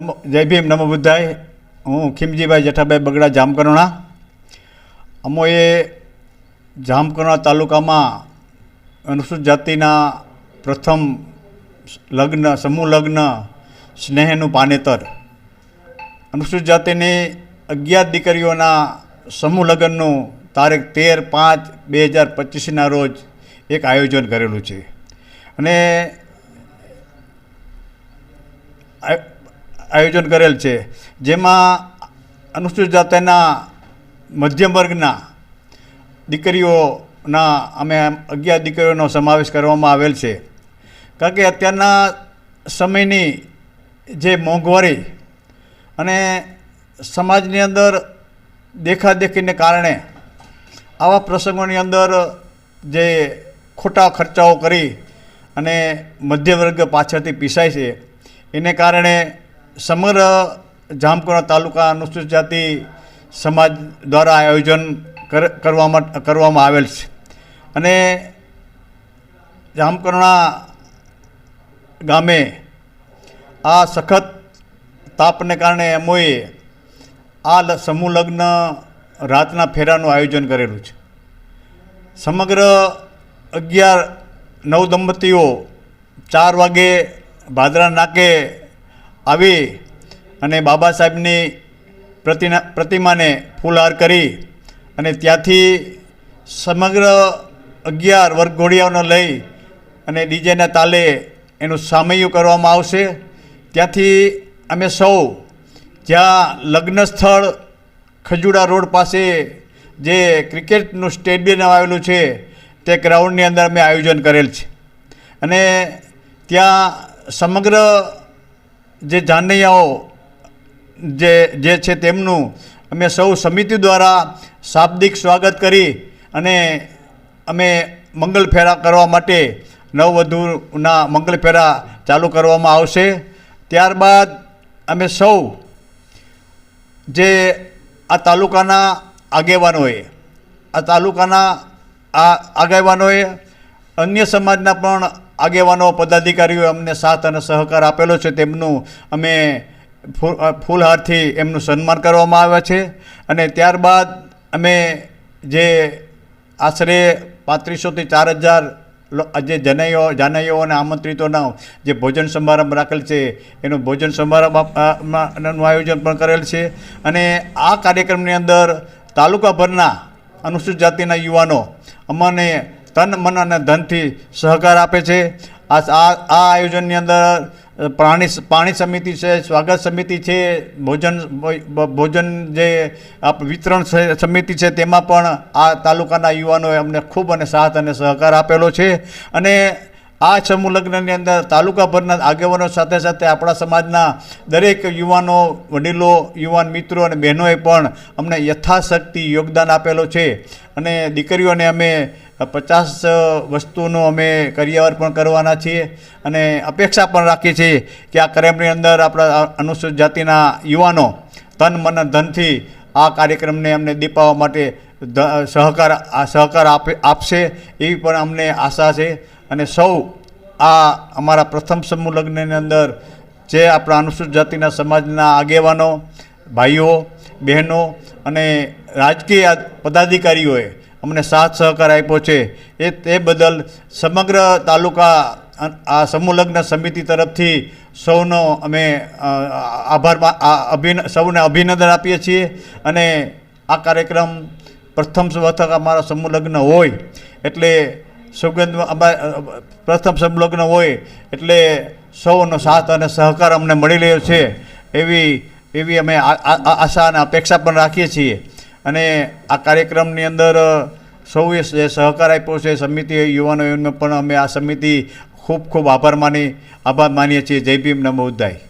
જય ભીમ, નમો બુદ્ધાય. હું ખીમજીભાઈ જેઠાભાઈ બગડા, જામકરણા. અમોએ જામકરણા તાલુકામાં અનુસૂચિત જાતિના પ્રથમ લગ્ન, સમૂહ લગ્ન સ્નેહનું પાનેતર. અનુસૂચિત જાતિની અગિયાર દીકરીઓના સમૂહ લગ્નનું તારીખ તેર પાંચ બે હજાર પચીસના રોજ એક આયોજન કરેલું છે. અને આયોજન કરેલ છે. જેમાં અનુસૂચિત જાતિના મધ્યમ વર્ગના દીકરીઓના અમે અગિયાર દીકરીઓનો સમાવેશ કરવામાં આવેલ છે. કારણ કે અત્યારના સમયની જે મોંઘવારી અને સમાજની અંદર દેખાદેખીને કારણે આવા પ્રસંગોની અંદર જે ખોટા ખર્ચાઓ કરી અને મધ્ય વર્ગ પાછળથી પીસાય છે. એને કારણે સમગ્ર જામકુરા તાલુકા અનુસૂચિત જાતિ સમાજ દ્વારા આયોજન કરવામાં કરવામાં આવેલ છે. અને જામકરણા ગામે આ સખત તાપને કારણે એમોએ આ સમૂહ લગ્ન રાતના ફેરાનું આયોજન કરેલું છે. સમગ્ર અગિયાર નવ દંપતીઓ ચાર વાગે ભાદરા નાકે આવી અને બાબા સાહેબની પ્રતિના, પ્રતિમાને ફૂલહાર કરી અને ત્યાંથી સમગ્ર અગિયાર વર્ગઘોડિયાઓને લઈ અને ડીજેના તાલે એનું સામૈયું કરવામાં આવશે. ત્યાંથી અમે સૌ જ્યાં લગ્ન સ્થળ ખજુડા રોડ પાસે જે ક્રિકેટનું સ્ટેડિયમ આવેલું છે, તે ગ્રાઉન્ડની અંદર અમે આયોજન કરેલ છે. અને ત્યાં સમગ્ર જે જાનૈયાઓ જે જે છે તેમનું, અમે સૌ સમિતિ દ્વારા શાબ્દિક સ્વાગત કરી અને અમે મંગલ ફેરા કરવા માટે નવવધુના મંગલ ફેરા ચાલુ કરવામાં આવશે. ત્યારબાદ અમે સૌ જે આ તાલુકાના આગેવાનોએ, આ તાલુકાના આ આગેવાનોએ અન્ય સમાજના પણ આગેવાનો પદાધિકારીઓ અમને સાથ અને સહકાર આપેલો છે. તેમનું અમે ફૂલહારથી એમનું સન્માન કરવામાં આવે છે. અને ત્યારબાદ અમે જે આશરે પાંત્રીસોથી ચાર હજાર જે જનૈયો જાનૈયો અને આમંત્રિતોના જે ભોજન સમારંભ રાખેલ છે એનું ભોજન સમારંભ આપ- અ, માં- નું આયોજન પણ કરેલ છે. અને આ કાર્યક્રમની અંદર તાલુકાભરના અનુસૂચિત જાતિના યુવાનો અમને તન મન અને ધનથી સહકાર આપે છે. આ આ આયોજનની અંદર પ્રાણી પાણી સમિતિ છે, સ્વાગત સમિતિ છે, ભોજન ભોજન જે આપ વિતરણ સમિતિ છે, તેમાં પણ આ તાલુકાના યુવાનોએ અમને ખૂબ અને સાથ અને સહકાર આપેલો છે. અને આ સમૂહ લગ્નની અંદર તાલુકાભરના આગેવાનો સાથે સાથે આપણા સમાજના દરેક યુવાનો, વડીલો, યુવાન મિત્રો અને બહેનોએ પણ અમને યથાશક્તિ યોગદાન આપેલો છે. અને દીકરીઓને અમે પચાસ વસ્તુનું અમે કરિયાવર પણ કરવાના છીએ અને અપેક્ષા પણ રાખીએ છીએ કે આ કાર્યક્રમની અંદર આપણા અનુસૂચિત જાતિના યુવાનો તન મન ધનથી આ કાર્યક્રમને અમને દીપાવવા માટે સહકાર સહકાર આપે, આપશે એવી પણ અમને આશા છે. અને સૌ આ અમારા પ્રથમ સમૂહ લગ્નની અંદર જે આપણા અનુસૂચિત જાતિના સમાજના આગેવાનો, ભાઈઓ, બહેનો અને રાજકીય પદાધિકારીઓએ અમને સાથ સહકાર આપ્યો છે. એ તે બદલ સમગ્ર તાલુકા આ સમૂહ લગ્ન સમિતિ તરફથી સૌનો અમે આભાર અભિન, સૌને અભિનંદન આપીએ છીએ અને આ કાર્યક્રમ પ્રથમ વખત અમારા સમૂહ લગ્ન હોય એટલે સુગંધ અમા પ્રથમ સંલગ્ન હોય એટલે સૌનો સાથ અને સહકાર અમને મળી રહ્યો છે. એવી એવી અમે આશા અને અપેક્ષા પણ રાખીએ છીએ. અને આ કાર્યક્રમની અંદર સૌએ જે સહકાર આપ્યો છે, સમિતિ યુવાનો પણ અમે આ સમિતિ ખૂબ ખૂબ આભાર માની, આભાર માનીએ છીએ. જય ભીમ નમો બુદ્ધાય